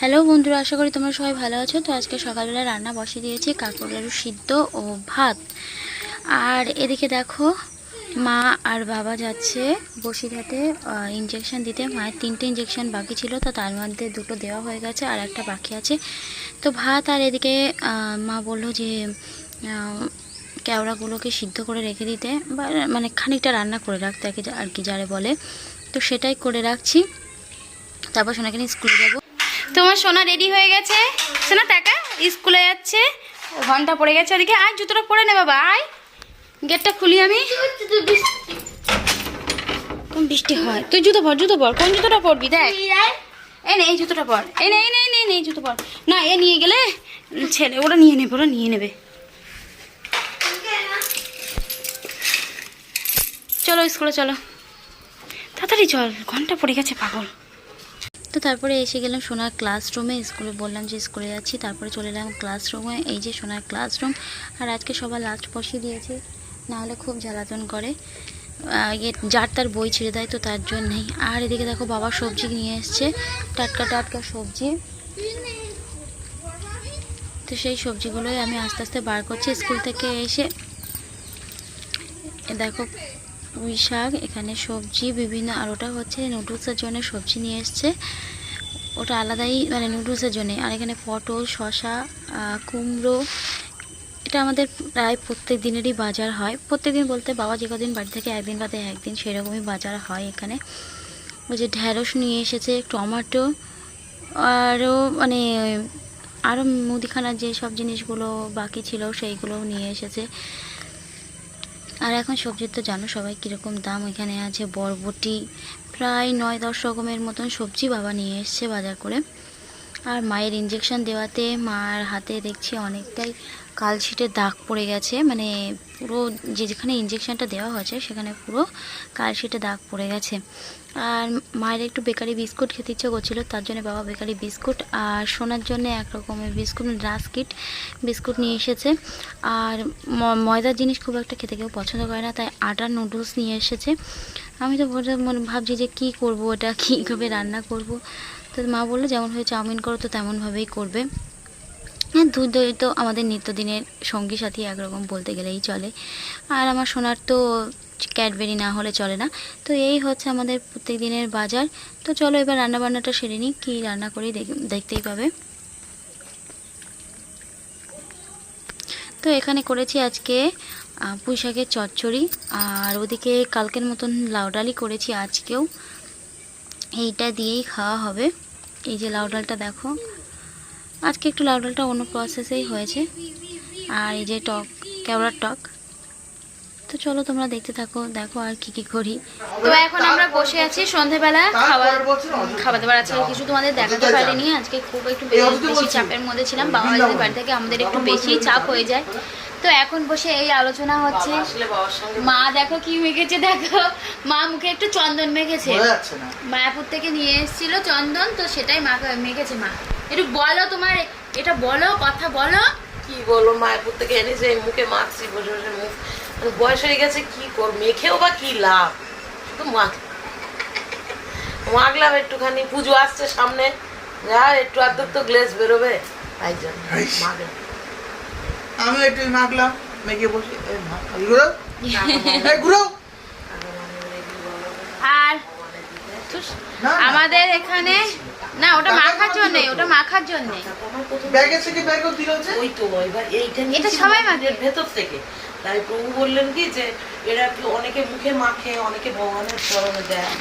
Hello বন্ধুরা, আশা করি তোমরা সবাই ভালো আছো। তো আজকে সকালবেলা রান্না বসিয়ে দিয়েছি কাঁকড় আলু সিদ্ধ ও ভাত। আর এদিকে দেখো, মা আর বাবা যাচ্ছে বসিরহাটে ইঞ্জেকশন দিতে। মায়ের তিনটে ইঞ্জেকশন বাকি ছিল, তো তার মধ্যে দুটো দেওয়া হয়ে গেছে আর একটা বাকি আছে। তো ভাত আর এদিকে মা বলল যে কেওড়াগুলোকে সিদ্ধ করে রেখে দিতে, বা মানে খানিকটা রান্না করে রাখতে আর কি যারে বলে। তো সেটাই করে রাখছি। তারপর সোনাকে স্কুলে যাব। তোমার সোনা রেডি হয়ে গেছে? সোনা টাকা, স্কুলে যাচ্ছে, ঘণ্টা পড়ে গেছে ওদিকে। আয়, জুতোটা পরে নে বাবা, আয়। গেটটা খুলি আমি। কোন বৃষ্টি হয়? তুই জুতো পর জুতো পর। কোন জুতোটা পরবি, দেখ। এই নে, এই জুতোটা পর। এই নে এই নে নে, এই জুতো পর। না, এ নিয়ে গেলে ছেলে, ওরা নিয়ে নেবে, ওরা নিয়ে নেবে। চলো, স্কুলে চলো। তাড়াতাড়ি চল, ঘণ্টা পড়ে গেছে, পাগল। তো তারপরে এসে গেলাম সোনার ক্লাসরুমে স্কুলে বললাম যে, স্কুলে যাচ্ছি। তারপরে চলে এলাম ক্লাসরুমে এই যে সোনার ক্লাসরুম আর আজকে সবার লাস্ট বসিয়ে দিয়েছে। না হলে খুব জ্বালাতন করে। ইয়ে যার তার বই ছেড়ে দেয় তো তার জন্যেই। আর এদিকে দেখো বাবা সবজি নিয়ে এসছে। টাটকা টাটকা সবজি। তো সেই সবজিগুলোই আমি আস্তে আস্তে বার করছি। স্কুল থেকে এসে দেখো পুঁই শাক এখানে সবজি বিভিন্ন আর ওটা হচ্ছে নুডলসের জন্য সবজি নিয়ে এসছে। ওটা আলাদাই মানে নুডলসের জন্য। আর এখানে পটল আহ, কুমড়ো এটা আমাদের প্রায় প্রত্যেক দিনেরই বাজার হয়। প্রত্যেক দিন বলতে বাবা যে কদিন বাড়ি থেকে একদিন বাদে একদিন সেরকমই বাজার হয় এখানে। ওই যে ঢ্যাঁড়স নিয়ে এসেছে টমেটো আরও মানে আরও মুদিখানার যে সব জিনিসগুলো বাকি ছিল সেইগুলোও নিয়ে এসেছে। আর এখন সবজির তো জানো সবাই কীরকম দাম এখানে আছে, বরবটি, প্রায় নয় দশ রকমের মতন সবজি বাবা নিয়ে এসছে বাজার করে। আর মায়ের ইঞ্জেকশন দেওয়াতে মার হাতে দেখছি অনেকটাই কালশিটে দাগ পড়ে গেছে মানে পুরো যে যেখানে ইঞ্জেকশনটা দেওয়া হয়েছে, সেখানে পুরো কালশিটে দাগ পড়ে গেছে। আর মায়ের একটু বেকারি বিস্কুট খেতে ইচ্ছে করছিল, তার জন্য বাবা বেকারি বিস্কুট আর সোনার জন্য এক রকমের বিস্কুট রাস্কিট বিস্কুট নিয়ে এসেছে। আর ময়দার জিনিস খুব একটা খেতে কেউ পছন্দ করে না, তাই আটার নুডলস নিয়ে এসেছে। আমি তো ভোরে মনে ভাবছি যে কী করব ওটা কীভাবে রান্না করব? তো মা বলল, যেমন হয়ে চাউমিন করো, তো তেমনভাবেই করবে। হ্যাঁ দুধ দই তো আমাদের নিত্যদিনের সঙ্গী সাথী একরকম বলতে গেলেই চলে। আর আমার সোনার তো ক্যাডবেরি না হলে চলে না। তো এই হচ্ছে আমাদের প্রত্যেক দিনের বাজার। তো চলো এবার রান্না বান্নাটা সেরে নিই কী রান্না করি দেখতেই পাবে। তো এখানে করেছি আজকে আহ, পুঁই চচ্চড়ি। আর ওদিকে কালকের মতন লাউ ডালই করেছি আজকেও। এইটা দিয়েই খাওয়া হবে। এই যে লাউ ডালটা দেখো। আজকে একটু লাউ ডালটা অন্য প্রসেসেই হয়েছে। আর এই যে টক কেওড়ার টক। তো চলো তোমরা দেখতে থাকো দেখো আর কি কি করি। তো এখন আমরা বসে আছি সন্ধেবেলা খাবার খাবার দাবার আজকে কিছু তোমাদের দেখাতে পারিনি। আজকে খুব একটু বেশি চাপের মধ্যে ছিলাম বাবা যদি বাড়ি থেকে আমাদের একটু বেশি চাপ হয়ে যায়। তো এখন বসে এই আলোচনা হচ্ছে মা দেখো কি মেখেছে দেখো। মা মুখে একটু চন্দন মেখেছে। মায়াপুর থেকে নিয়ে এসেছিল চন্দন তো সেটাই মা মেখেছে মা। একটু বলো তোমার এটা বলো কথা বলো। কি বলব মায়াপুর থেকে এনেছে মুখে মাখছি বসে বসে মুখ মানে বয়স হয়ে গেছে কি কর মেখেও বা কি লাভ? শুধু মাখ মাখলাম একটুখানি পুজো আসছে সামনে। যা একটু আধ তো গ্লেস বেরোবে। তাই জন্য মাখলাম। আমি একটু মাখলাম মেখে বসে। ঘুরাও আর। আমাদের এখানে না ওটা মাখার জন্য ওটা মাখার জন্য। ব্যাগে থেকে ব্যাগও দিল যে? ওই তো এবার এইটা এটা সবাই মাখে। ভেতর থেকে। তাই প্রভু বললেন কি যে এরা কি অনেকে মুখে মাখে অনেকে ভগবানের চরণে দেয়।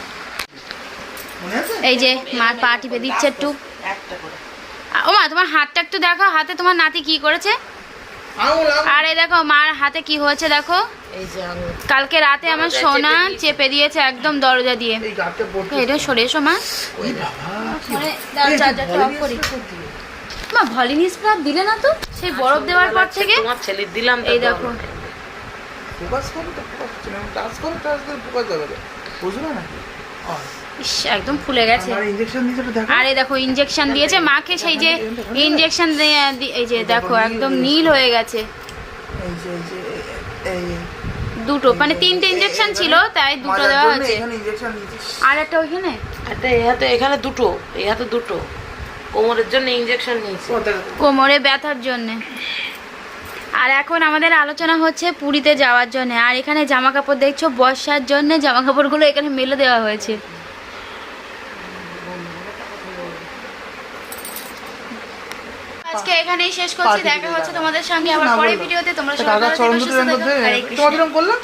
এই যে মার পা টিপে দিচ্ছে একটু। একটা করে। ও মা তোমার হাতটা একটু দেখো হাতে তোমার নাতি কি করেছে? আর এই দেখো মার হাতে কি হয়েছে দেখো? কালকে রাতে আমার সোনা চেপে দিয়েছে। একদম দরজা দিয়ে। এটা সরে এসো মা। করি। মা ভলিনি স্প্রে দিলে না তো? সেই বরফ দেওয়ার পর থেকে? তোমার ছেলের দিলাম এই দেখো। ফোকাস করো তো ফোকাস না টাচ করো টাচ করে ফোকাস যাবে বুঝলো নাকি? ইস, একদম ফুলে গেছে। আর এই দেখো। ইঞ্জেকশন দিয়েছে। মাকে সেই যে ইঞ্জেকশন এই যে দেখো একদম নীল হয়ে গেছে। দুটো মানে তিনটে ইঞ্জেকশন ছিল তাই দুটো দেওয়া হয়েছে। আর একটা ওইখানে? একটা এই হাতে এখানে দুটো এই হাতে দুটো। কোমরের জন্য ইঞ্জেকশন নিয়েছি। কোমরে ব্যথার জন্য। আর এখন আমাদের আলোচনা হচ্ছে পুরীতে যাওয়ার জন্য। আর এখানে জামা কাপড় দেখছ বর্ষার জন্য জামা কাপড়গুলো এখানে মেলে দেওয়া হয়েছে। আজকে এখানেই শেষ করছি দেখা হচ্ছে তোমাদের সঙ্গে আবার পরের ভিডিওতে তোমরা সবাই ভালো থেকো, সুস্থ থেকো। করলাম